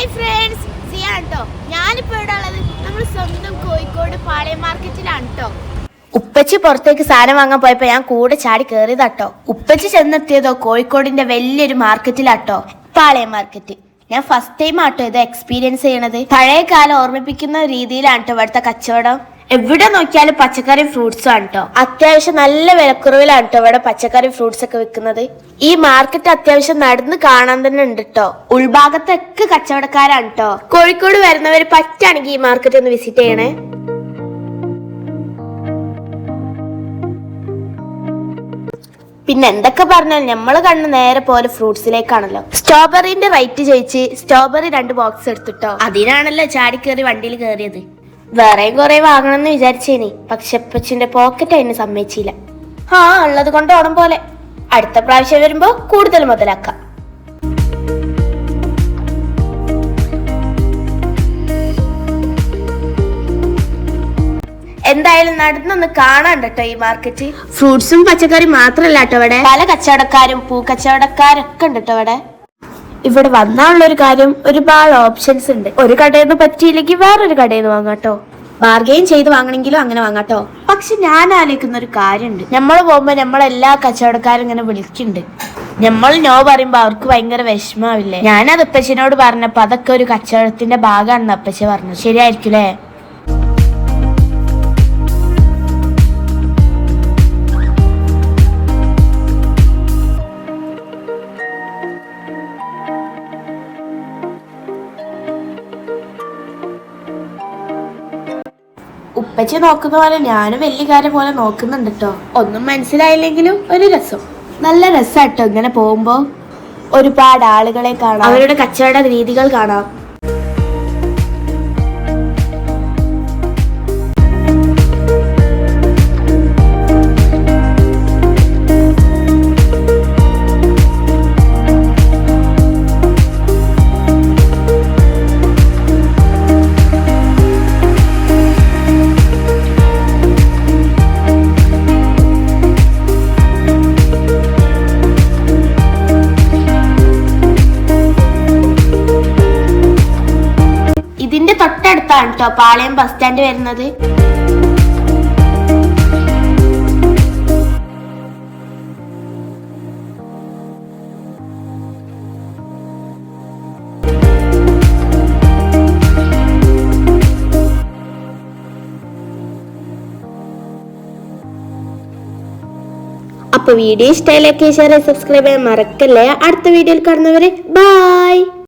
Hi friends സിയാണ് കേട്ടോ ഞാനിപ്പോൾ ഇവിടെ ഉള്ളത് നമ്മൾ സ്വന്തം കോഴിക്കോട് പാളയം മാർക്കറ്റിലാണ് കേട്ടോ ഉപ്പച്ചി പുറത്തേക്ക് സാധനം വാങ്ങാൻ പോയപ്പോ ഞാൻ കൂടെ ചാടി കയറിയതാട്ടോ ഉപ്പച്ചി ചെന്നെത്തിയതോ കോഴിക്കോടിന്റെ വലിയൊരു മാർക്കറ്റിലാട്ടോ പാളയം മാർക്കറ്റ്. ഞാൻ ഫസ്റ്റ് ടൈം ആട്ടോ ഇത് എക്സ്പീരിയൻസ് ചെയ്യണത്. പഴയ കാലം ഓർമ്മിപ്പിക്കുന്ന രീതിയിലാണ് കേട്ടോ ഇവിടുത്തെ കച്ചവടം. എവിടെ നോക്കിയാലും പച്ചക്കറി ഫ്രൂട്ട്സും ആണ് കേട്ടോ അത്യാവശ്യം നല്ല വിലക്കുറവിലാണ് കേട്ടോ ഇവിടെ പച്ചക്കറി ഫ്രൂട്ട്സ് ഒക്കെ വിൽക്കുന്നത്. ഈ മാർക്കറ്റ് അത്യാവശ്യം നടന്ന് കാണാൻ തന്നെ ഉണ്ട് കേട്ടോ ഉൾഭാഗത്തൊക്കെ കച്ചവടക്കാരാണ് കേട്ടോ കോഴിക്കോട് വരുന്നവർ പറ്റാണെങ്കിൽ ഈ മാർക്കറ്റ് ഒന്ന് വിസിറ്റ് ചെയ്യണേ. പിന്നെ എന്തൊക്കെ പറഞ്ഞാൽ നമ്മൾ കണ്ണ് നേരെ പോലെ ഫ്രൂട്ട്സിലേക്കാണല്ലോ സ്ട്രോബെറിന്റെ റേറ്റ് ചോദിച്ച് സ്ട്രോബെറി രണ്ട് ബോക്സ് എടുത്തിട്ടോ അതിനാണല്ലോ ചാടി കയറി വണ്ടിയിൽ കയറിയത് വേറെയും കുറെ വാങ്ങണമെന്ന് വിചാരിച്ചേനി. പക്ഷെ അപ്പച്ചിന്റെ പോക്കറ്റ് അതിന് സമ്മതിച്ചില്ല. ആ ഉള്ളത് കൊണ്ട് ഓണം പോലെ. അടുത്ത പ്രാവശ്യം വരുമ്പോ കൂടുതൽ മുതലാക്കാം. എന്തായാലും നടന്നൊന്ന് കാണാൻ കേട്ടോ ഈ മാർക്കറ്റ്. ഫ്രൂട്ട്സും പച്ചക്കറി മാത്രല്ല കേട്ടോ ഇവിടെ. പല കച്ചവടക്കാരും പൂ കച്ചവടക്കാരൊക്കെ ഉണ്ട് കേട്ടോ ഇവിടെ. ഇവിടെ വന്നാലുള്ള ഒരു കാര്യം ഒരുപാട് ഓപ്ഷൻസ് ഉണ്ട്. ഒരു കടയിൽ നിന്ന് പറ്റിയില്ലെങ്കിൽ വേറൊരു കടയിൽ നിന്ന് വാങ്ങാട്ടോ ബാർഗെയിൻ ചെയ്ത് വാങ്ങണമെങ്കിലും അങ്ങനെ വാങ്ങാട്ടോ പക്ഷെ ഞാൻ ആലോചിക്കുന്ന ഒരു കാര്യമുണ്ട്. നമ്മൾ പോകുമ്പോ നമ്മളെല്ലാ കച്ചവടക്കാരും ഇങ്ങനെ വിളിക്കുന്നുണ്ട്. നമ്മൾ നോ പറയുമ്പോ അവർക്ക് ഭയങ്കര വിഷമാവില്ലേ? ഞാനത് അപ്പച്ചനോട് പറഞ്ഞപ്പോ അതൊക്കെ ഒരു കച്ചവടത്തിന്റെ ഭാഗമാണെന്ന് അപ്പച്ച പറഞ്ഞു ശരിയായിരിക്കുമല്ലേ ഉപ്പച്ചി നോക്കുന്ന പോലെ ഞാനും വലിയ കാര്യം പോലെ നോക്കുന്നുണ്ട് കേട്ടോ ഒന്നും മനസ്സിലായില്ലെങ്കിലും ഒരു രസം. നല്ല രസാട്ടോ ഇങ്ങനെ പോകുമ്പോ. ഒരുപാട് ആളുകളെ കാണാം. അവരുടെ കച്ചവട രീതികൾ കാണാം. തൊട്ടടുത്താണ് കേട്ടോ പാളയം ബസ് സ്റ്റാൻഡ് വരുന്നത്. അപ്പൊ വീഡിയോ ഇഷ്ടമായി ലൈക്ക് ഷെയർ സബ്സ്ക്രൈബ് ചെയ്യാൻ മറക്കല്ലേ. അടുത്ത വീഡിയോയിൽ കാണുന്നവരെ ബൈ